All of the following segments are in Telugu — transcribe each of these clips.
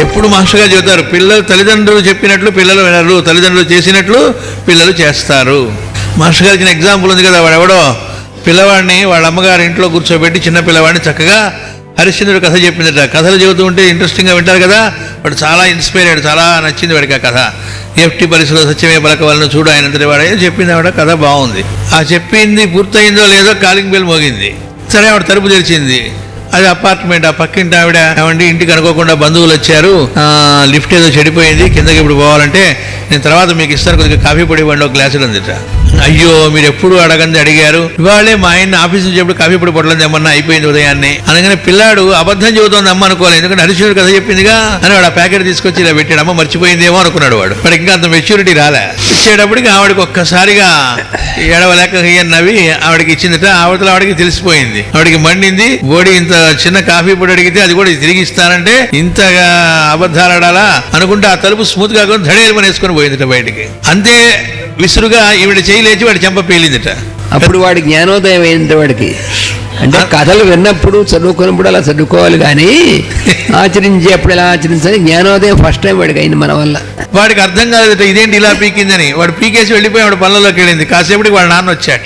ఎప్పుడు మాస్టర్ చెబుతారు పిల్లలు తల్లిదండ్రులు చెప్పినట్లు పిల్లలు వినరు తల్లిదండ్రులు చేసినట్లు పిల్లలు చేస్తారు. మాస్టర్ గారికి ఎగ్జాంపుల్ ఉంది కదా వాడెవడో? పిల్లవాడిని వాళ్ళ అమ్మగారి ఇంట్లో కూర్చోబెట్టి చిన్న పిల్లవాడిని చక్కగా హరిశ్చంద్రుడు కథ చెప్పిందట. కథలు చెబుతూ ఉంటే ఇంట్రెస్టింగ్గా వింటారు కదా వాడు చాలా ఇన్స్పైర్ అయ్యాడు చాలా నచ్చింది వాడికి ఆ కథ. ఎఫ్టి పరిస్థితుల్లో సత్యమే పలకవలను చూడు ఆయన వాడు చెప్పింది ఆవిడ కథ బాగుంది. ఆ చెప్పింది పూర్తయిందో లేదో కాలింగ్ బెల్ మోగింది. సరే ఆవిడ తలుపు తెరిచింది. అది అపార్ట్మెంట్ ఆ పక్కింటి ఆవిడ ఏమండి ఇంటికి అనుకోకుండా బంధువులు వచ్చారు. లిఫ్ట్ ఏదో చెడిపోయింది కిందకి ఇప్పుడు పోవాలంటే నేను తర్వాత మీకు ఇస్తాను కొద్దిగా కాఫీ పొడి ఇవ్వండి ఒక గ్లాసులు అందిట అయ్యో మీరు ఎప్పుడు అడగంది అడిగారు? ఇవాళే మా ఆయన ఆఫీస్ నుంచి ఎప్పుడు కాఫీ పొడి పొట్టలేదు ఏమన్నా అయిపోయింది ఉదయాన్నే. అనగానే పిల్లాడు అబద్ధం చెబుతోంది అమ్మ అనుకోలేదు. ఎందుకంటే హరిశ్వరుడు కథ చెప్పిందిగా? అని వాడు ఆ ప్యాకెట్ తీసుకొచ్చి ఇలా పెట్టాడు. అమ్మ మర్చిపోయిందేమో అనుకున్నాడు వాడు. వాడికి ఇంకా అంత మెచ్యూరిటీ రాలే. ఇచ్చేటప్పటికి ఆవిడకి ఒక్కసారిగా ఏడవలేక ఈయన నవ్వి ఆవిడకి ఇచ్చిందట. ఆవిడతో ఆవిడకి తెలిసిపోయింది. ఆవిడకి మండింది. ఓడి ఇంత చిన్న కాఫీ పొడి అడిగితే అది కూడా తిరిగి ఇస్తానంటే ఇంతగా అబద్ధాలు ఆడాలా అనుకుంటే ఆ తలుపు స్మూత్ కాకుండా ధడేలు వేసుకొని పోయిందిట బయటికి. అంతే విసురుగా ఈవిడ చేయి లేచి వాడి చెంప పేలిందిట. అప్పుడు వాడి జ్ఞానోదయం అయింది వాడికి? అంటే కథలు విన్నప్పుడు చదువుకున్నప్పుడు అలా చదువుకోవాలి కానీ ఆచరించేప్పుడు ఎలా ఆచరించాలి? జ్ఞానోదయం ఫస్ట్ టైం వాడికి అయింది మన వల్ల. వాడికి అర్థం కాలేదట ఇదేంటి ఇలా పీకిందని. వాడు పీకేసి వెళ్ళిపోయి వాడు పనులలోకి వెళ్ళింది. కాసేపటికి వాళ్ళ నాన్న వచ్చాట.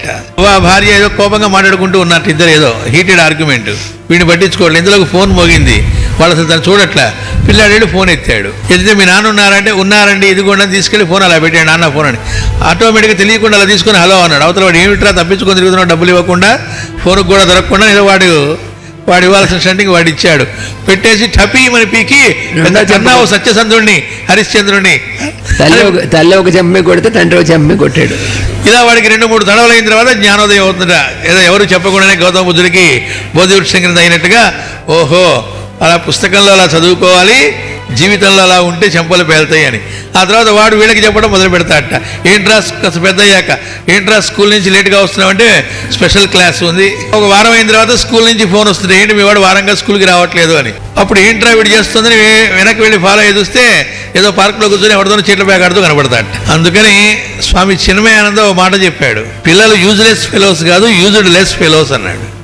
భార్య ఏదో కోపంగా మాట్లాడుకుంటూ ఉన్నట్టు ఇద్దరు ఏదో హీటెడ్ ఆర్గ్యుమెంట్ వీడిని పట్టించుకోవట్లేదు ఇందులోకి ఫోన్ మోగింది. వాళ్ళు అసలు తను చూడట్లా. పిల్లాడు ఫోన్ ఎత్తాడు. ఎత్తితే మీ నాన్న ఉన్నారంటే ఉన్నారండి ఇదిగోండి తీసుకెళ్ళి ఫోన్ అలా పెట్టాడు నాన్న ఫోన్ అని. ఆటోమేటిక్గా తెలియకుండా అలా తీసుకొని హలో అన్నాడు. అవతల వాడు ఏమిట్రా తప్పించుకొని తిరుగుతున్నాడు? డబ్బులు ఇవ్వకుండా ఫోన్కి కూడా దొరకకుండా వాడు వాడు ఇవ్వాల్సిన స్టంటింగ్ వాడు ఇచ్చాడు. పెట్టేసి టపీమని పీకి చెన్నావు సత్యసంధుడిని హరిశ్చంద్రుడిని తల్లి ఒక తల్లి ఒక చెమ్మె కొడితే తండ్రి ఒక చెమ్మె కొట్టాడు. ఇలా వాడికి రెండు మూడు తడవలు అయిన తర్వాత జ్ఞానోదయం అవుతుందట. ఏదో ఎవరు చెప్పకుండానే గౌతమ బుద్ధుడికి బోధివృక్షం కింద అయినట్టుగా ఓహో అలా పుస్తకంలో అలా చదువుకోవాలి. జీవితంలో అలా ఉంటే చెంపలు పేలుతాయి అని ఆ తర్వాత వాడు వీళ్ళకి చెప్పడం మొదలు పెడతాడట. ఏంట్రా పెద్ద అయ్యాక ఏంట్రా స్కూల్ నుంచి లేట్గా వస్తున్నామంటే స్పెషల్ క్లాస్ ఉంది. ఒక వారం అయిన తర్వాత స్కూల్ నుంచి ఫోన్ వస్తుంది. ఏంటి మీ వాడు వారంగా స్కూల్కి రావట్లేదు అని. అప్పుడు ఏంట్రా వీడు చేస్తుందని వెనక్కి వెళ్ళి ఫాలో అయ్యి చూస్తే ఏదో పార్క్లో కూర్చొని ఎవరితోనో చీట్ల బ్యాగ్ ఆడుతూ కనబడతాడు అందుకని స్వామి చిన్మయానంద ఒక మాట చెప్పాడు. పిల్లలు యూజ్లెస్ ఫెలోస్ కాదు యూజ్డ్ లెస్ ఫెలోస్ అన్నాడు.